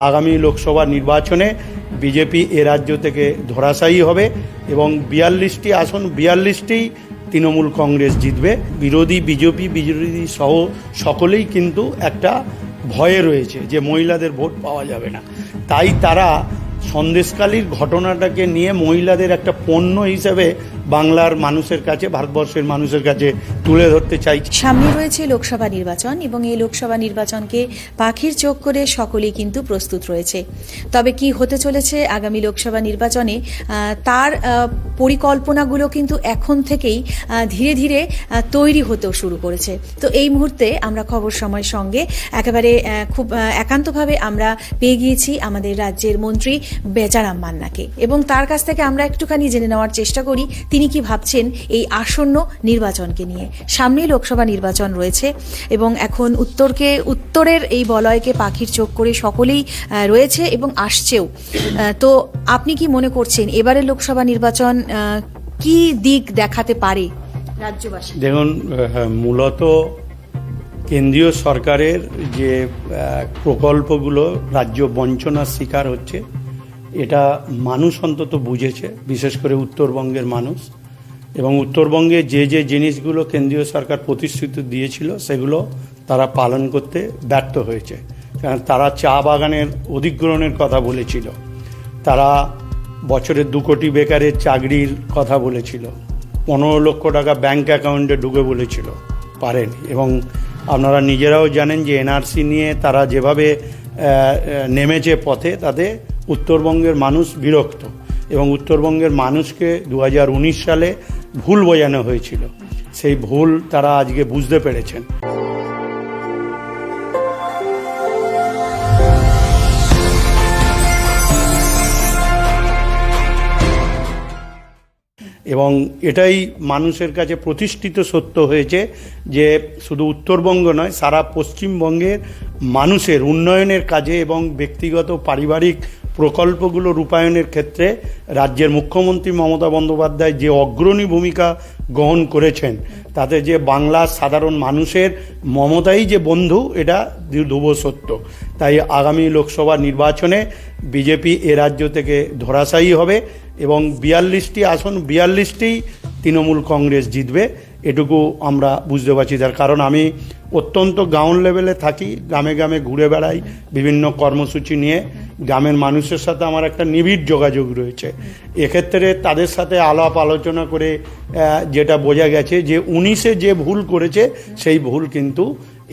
আগামী লোকসভা নির্বাচনে বিজেপি এ রাজ্য থেকে ধরাশায়ী হবে এবং বিয়াল্লিশটি আসন, বিয়াল্লিশটি তৃণমূল কংগ্রেস জিতবে। বিরোধী বিজেপি বিরোধী সহ সকলেই কিন্তু একটা ভয়ে রয়েছে যে মহিলাদের ভোট পাওয়া যাবে না। তাই তারা সন্দেশকালীর ঘটনাটাকে নিয়ে মহিলাদের একটা পণ্য হিসেবে বাংলার মানুষের কাছে, ভারতবর্ষের মানুষের কাছে তুলে ধরতে চাইছে সামনে রয়েছে লোকসভা নির্বাচন এবং এই লোকসভা নির্বাচনকে পাখির চোখ করে সকলেই কিন্তু প্রস্তুত রয়েছে। তবে কি হতে চলেছে আগামী লোকসভা নির্বাচনে? তার পরিকল্পনাগুলো কিন্তু এখন থেকেই ধীরে ধীরে তৈরি হতেও শুরু করেছে। তো এই মুহূর্তে আমরা খবর সময়ের সঙ্গে একেবারে খুব একান্তভাবে আমরা পেয়ে গিয়েছি আমাদের রাজ্যের মন্ত্রী বেচারাম মান্নাকে। এবং তার কাছ থেকে আমরা একটুখানি জেনে নেওয়ার চেষ্টা করি তিনি কি ভাবছেন এই আসন্ন নির্বাচনকে নিয়ে? সামনেই লোকসভা নির্বাচন রয়েছে এবং এখন উত্তরকে, উত্তরের এই বলয়কে পাখির চোখ করে সকলেই রয়েছে এবং আসছেও। তো আপনি কি মনে করছেন এবারের লোকসভা নির্বাচন কি দিক দেখাতে পারে রাজ্যবাসী? দেখুন মূলত কেন্দ্রীয় সরকারের যে প্রকল্পগুলো রাজ্য বঞ্চনার শিকার হচ্ছে এটা মানুষ অন্তত বুঝেছে, বিশেষ করে উত্তরবঙ্গের মানুষ। এবং উত্তরবঙ্গে যে যে জিনিসগুলো কেন্দ্রীয় সরকার প্রতিশ্রুতি দিয়েছিল, সেগুলো তারা পালন করতে ব্যর্থ হয়েছে। কারণ তারা চা বাগানের অধিগ্রহণের কথা বলেছিল। তারা বছরে দু কোটি বেকারের চাকরির কথা বলেছিল। পনেরো লক্ষ টাকা ব্যাংক অ্যাকাউন্টে ঢুকে বলেছিল, পারেন। এবং আপনারা নিজেরাও জানেন যে এনআরসি নিয়ে তারা যেভাবে নেমেছে পথে, তাতে উত্তরবঙ্গের মানুষ বিরক্ত এবং উত্তরবঙ্গের মানুষকে দু হাজার উনিশ সালে ভুল বোঝানো হয়েছিল। সেই ভুল তারা আজকে বুঝতে পেরেছেন। এবং এটাই মানুষের কাছে প্রতিষ্ঠিত সত্য হয়েছে যে শুধু উত্তরবঙ্গ নয়, সারা পশ্চিমবঙ্গের মানুষের উন্নয়নের কাজে এবং ব্যক্তিগত, পারিবারিক প্রকল্পগুলো রূপায়ণের ক্ষেত্রে রাজ্যের মুখ্যমন্ত্রী মমতা বন্দ্যোপাধ্যায় যে অগ্রণী ভূমিকা গ্রহণ করেছেন, তাতে যে বাংলার সাধারণ মানুষের মমতাই যে বন্ধু, এটা ধ্রুব সত্য। তাই আগামী লোকসভা নির্বাচনে বিজেপি এ রাজ্য থেকে ধরাশায়ী হবে এবং বিয়াল্লিশটি আসন, বিয়াল্লিশটি তৃণমূল কংগ্রেস জিতবে, এটুকু আমরা বুঝতে পারছি। তার কারণ আমি অত্যন্ত গ্রাউন্ড লেভেলে থাকি, গ্রামে গ্রামে ঘুরে বেড়াই, বিভিন্ন কর্মসূচি নিয়ে। গ্রামের মানুষের সাথে আমার একটা নিবিড় যোগাযোগ রয়েছে। এক্ষেত্রে তাদের সাথে আলাপ আলোচনা করে যেটা বোঝা গেছে যে উনিশে যে ভুল করেছে, সেই ভুল কিন্তু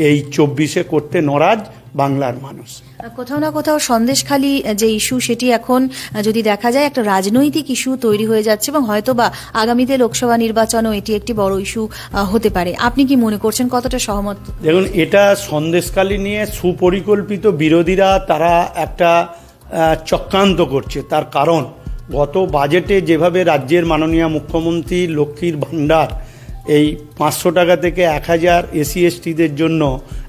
এই চব্বিশে করতে নরাজ বাংলার মানুষ। কোথাও না কোথাও সন্দেশখালী যে ইস্যু সেটি এখন যদি দেখা যায় একটা রাজনৈতিক ইস্যু তৈরি হয়ে যাচ্ছে এবং হয়তো বা আগামীতে লোকসভা নির্বাচনও এটি একটি বড় ইস্যু হতে পারে। আপনি কি মনে করছেন কতটা সহমত? দেখুন এটা সন্দেশকালী নিয়ে সুপরিকল্পিত বিরোধীরা তারা একটা চক্রান্ত করছে। তার কারণ গত বাজেটে যেভাবে রাজ্যের মাননীয় মুখ্যমন্ত্রী লক্ষ্মীর ভাণ্ডার এই পাঁচশো টাকা থেকে এক হাজার এসি এসটিদের জন্য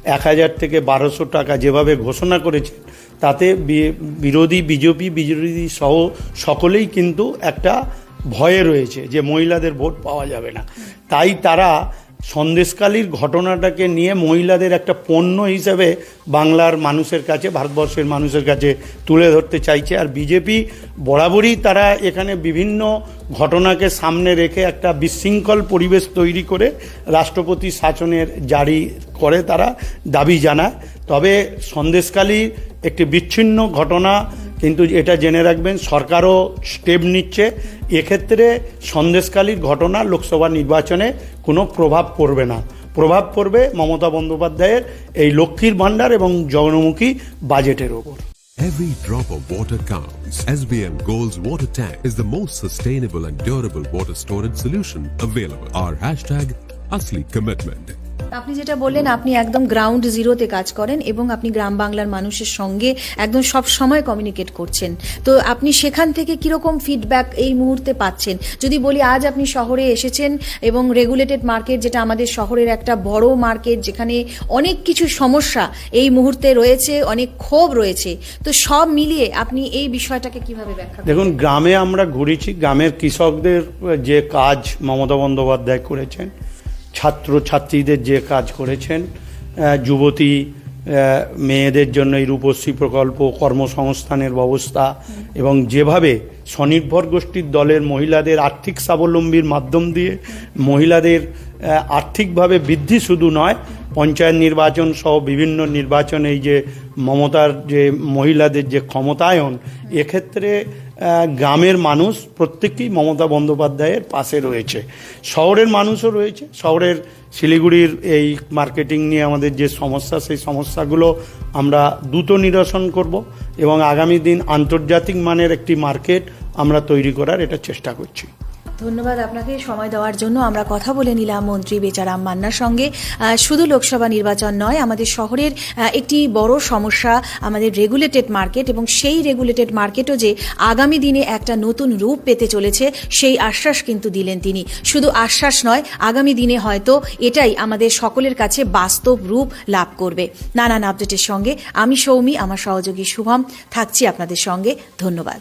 এক হাজার থেকে বারোশো টাকা যেভাবে ঘোষণা করেছে তাতে বিরোধী বিজেপি বিরোধী সহ সকলেই কিন্তু একটা ভয়ে রয়েছে যে মহিলাদের ভোট পাওয়া যাবে না। তাই তারা সন্দেশকালীর ঘটনাটাকে নিয়ে মহিলাদের একটা পণ্য হিসেবে বাংলার মানুষের কাছে, ভারতবর্ষের মানুষের কাছে তুলে ধরতে চাইছে। আর বিজেপি বরাবরই তারা এখানে বিভিন্ন ঘটনাকে সামনে রেখে একটা বিশৃঙ্খল পরিবেশ তৈরি করে রাষ্ট্রপতি শাসনের জারি করে তারা দাবি জানায়। তবে সন্দেশকালী একটি বিচ্ছিন্ন ঘটনা কিন্তু এটা জেনে রাখবেন সরকারও স্টেপ নিচ্ছে এক্ষেত্রে সন্দেশকালীর ঘটনা লোকসভা নির্বাচনে কোনো প্রভাব পড়বে না প্রভাব পড়বে মমতা বন্দ্যোপাধ্যায়ের এই লক্ষ্মীর ভাণ্ডার এবং জনমুখী বাজেটের ওপর Every drop of water counts. SBM Gold's water tank is the most sustainable and durable water storage solution available. Our hashtag Asli Commitment. আপনি যেটা বললেন, আপনি একদম গ্রাউন্ড জিরোতে কাজ করেন এবং আপনি গ্রাম বাংলার মানুষের সঙ্গে একদম সব সময় কমিউনিকেট করছেন। তো আপনি সেখান থেকে কীরকম ফিডব্যাক এই মুহূর্তে পাচ্ছেন? যদি বলি, আজ আপনি শহরে এসেছেন এবং রেগুলেটেড মার্কেট যেটা আমাদের শহরের একটা বড় মার্কেট যেখানে অনেক কিছু সমস্যা এই মুহূর্তে রয়েছে, অনেক ক্ষোভ রয়েছে, তো সব মিলিয়ে আপনি এই বিষয়টাকে কীভাবে ব্যাখ্যা দেখুন, গ্রামে আমরা ঘুরেছি। গ্রামের কৃষকদের যে কাজ মমতা বন্দ্যোপাধ্যায় করেছেন ছাত্র ছাত্রীদের যে কাজ করেছেন যুবতী মেয়েদের জন্য এই রূপশ্রী প্রকল্প, কর্মসংস্থানের ব্যবস্থা এবং যেভাবে স্বনির্ভর গোষ্ঠীর দলের মহিলাদের আর্থিক স্বাবলম্বীর মাধ্যম দিয়ে মহিলাদের আর্থিকভাবে বৃদ্ধি শুধু নয় পঞ্চায়েত নির্বাচন সহ বিভিন্ন নির্বাচনে, এই যে মমতার যে মহিলাদের যে ক্ষমতায়ন, এক্ষেত্রে গ্রামের মানুষ প্রত্যেকেই মমতা বন্দ্যোপাধ্যায়ের পাশে রয়েছে। শহরের মানুষও রয়েছে। শহরের শিলিগুড়ির এই মার্কেটিং নিয়ে আমাদের যে সমস্যা, সেই সমস্যাগুলো আমরা দ্রুত নিরসন করব এবং আগামী দিন আন্তর্জাতিক মানের একটি মার্কেট আমরা তৈরি করার এটা চেষ্টা করছি। ধন্যবাদ আপনাকে। সময় দেওয়ার জন্য আমরা কথা বলে নিলাম মন্ত্রী বেচারাম মান্নার সঙ্গে। শুধু লোকসভা নির্বাচন নয়, আমাদের শহরের একটি বড় সমস্যা, আমাদের রেগুলেটেড মার্কেট এবং সেই রেগুলেটেড মার্কেটও যে আগামী দিনে একটা নতুন রূপ পেতে চলেছে, সেই আশ্বাস কিন্তু দিলেন তিনি। শুধু আশ্বাস নয়, আগামী দিনে হয়তো এটাই আমাদের সকলের কাছে বাস্তব রূপ লাভ করবে। নানান আপডেটের সঙ্গে, আমি সৌমি, আমার সহযোগী শুভম, থাকছি আপনাদের সঙ্গে। ধন্যবাদ।